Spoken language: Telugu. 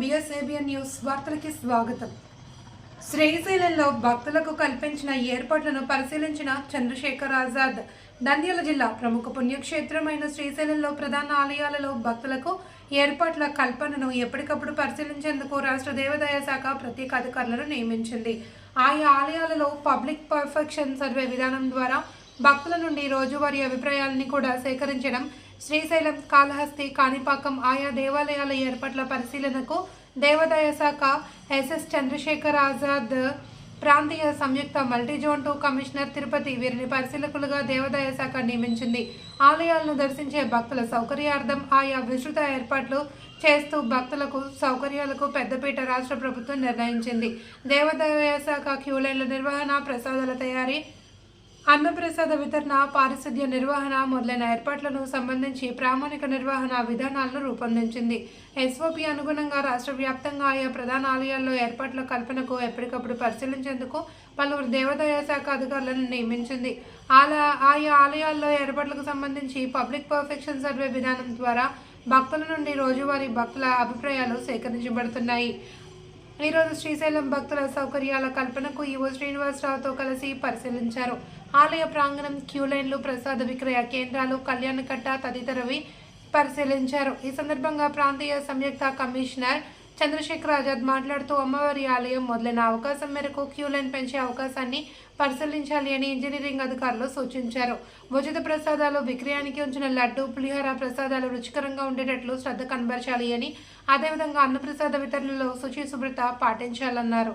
ఎస్ఏబిఎన్ న్యూస్ వార్తలకి స్వాగతం. శ్రీశైలంలో భక్తులకు కల్పించిన ఏర్పాట్లను పరిశీలించిన చంద్రశేఖర్ ఆజాద్. నంద్యాల జిల్లా ప్రముఖ పుణ్యక్షేత్రమైన శ్రీశైలంలో ప్రధాన ఆలయాలలో భక్తులకు ఏర్పాట్ల కల్పనను ఎప్పటికప్పుడు పరిశీలించేందుకు రాష్ట్ర దేవాదాయ శాఖ ప్రత్యేక అధికారులను నియమించింది. ఆయా ఆలయాలలో పబ్లిక్ పర్ఫెక్షన్ సర్వే విధానం ద్వారా భక్తుల నుండి రోజువారీ అభిప్రాయాలని కూడా సేకరించడం శ్రీశైలం కాళహస్తి కాణిపాకం ఆయా దేవాలయాల ఏర్పాట్ల పరిశీలనకు దేవాదాయ శాఖ ఎస్ఎస్ చంద్రశేఖర్ ఆజాద్ ప్రాంతీయ సంయుక్త multi zone two commissioner Tirupati వీరిని పరిశీలకులుగా దేవాదాయ శాఖ నియమించింది. ఆలయాలను దర్శించే భక్తుల సౌకర్యార్థం ఆయా విస్తృత ఏర్పాట్లు చేస్తూ భక్తులకు సౌకర్యాలకు పెద్దపీట రాష్ట్ర ప్రభుత్వం నిర్ణయించింది. దేవాదాయ శాఖ క్యూలైన్ల నిర్వహణ ప్రసాదాల తయారీ అన్నప్రసాద వితరణ పారిశుద్ధ్య నిర్వహణ మొదలైన ఏర్పాట్లను సంబంధించి ప్రామాణిక నిర్వహణ విధానాలను రూపొందించింది. ఎస్ఓపి అనుగుణంగా రాష్ట్ర వ్యాప్తంగా ఆయా ప్రధాన ఆలయాల్లో ఏర్పాట్ల కల్పనకు ఎప్పటికప్పుడు పరిశీలించేందుకు పలువురు దేవాదాయ శాఖ అధికారులను నియమించింది. ఆలా ఆయా ఆలయాల్లో ఏర్పాట్లకు సంబంధించి పబ్లిక్ పర్ఫెక్షన్ సర్వే విధానం ద్వారా భక్తుల నుండి రోజువారీ భక్తుల అభిప్రాయాలు సేకరించబడుతున్నాయి. ఈరోజు శ్రీశైలం భక్తుల సౌకర్యాల కల్పనకు ఈవో శ్రీనివాసరావుతో కలిసి పరిశీలించారు. ఆలయ ప్రాంగణం క్యూ లైన్లు ప్రసాద విక్రయ కేంద్రాలు కళ్యాణకట్ట తదితరవి పరిశీలించారు. ఈ సందర్భంగా ప్రాంతీయ సంయుక్త కమిషనర్ చంద్రశేఖర్ ఆజాద్ మాట్లాడుతూ అమ్మవారి ఆలయం మొదలైన అవకాశం మేరకు క్యూ లైన్ పెంచే అవకాశాన్ని పరిశీలించాలి అని ఇంజనీరింగ్ అధికారులు సూచించారు. ఉచిత ప్రసాదాలు విక్రయానికి ఉంచిన లడ్డు పులిహోర ప్రసాదాలు రుచికరంగా ఉండేటట్లు శ్రద్ధ కనబరచాలి అని అదేవిధంగా అన్నప్రసాద వితరణలో శుచి శుభ్రత పాటించాలన్నారు.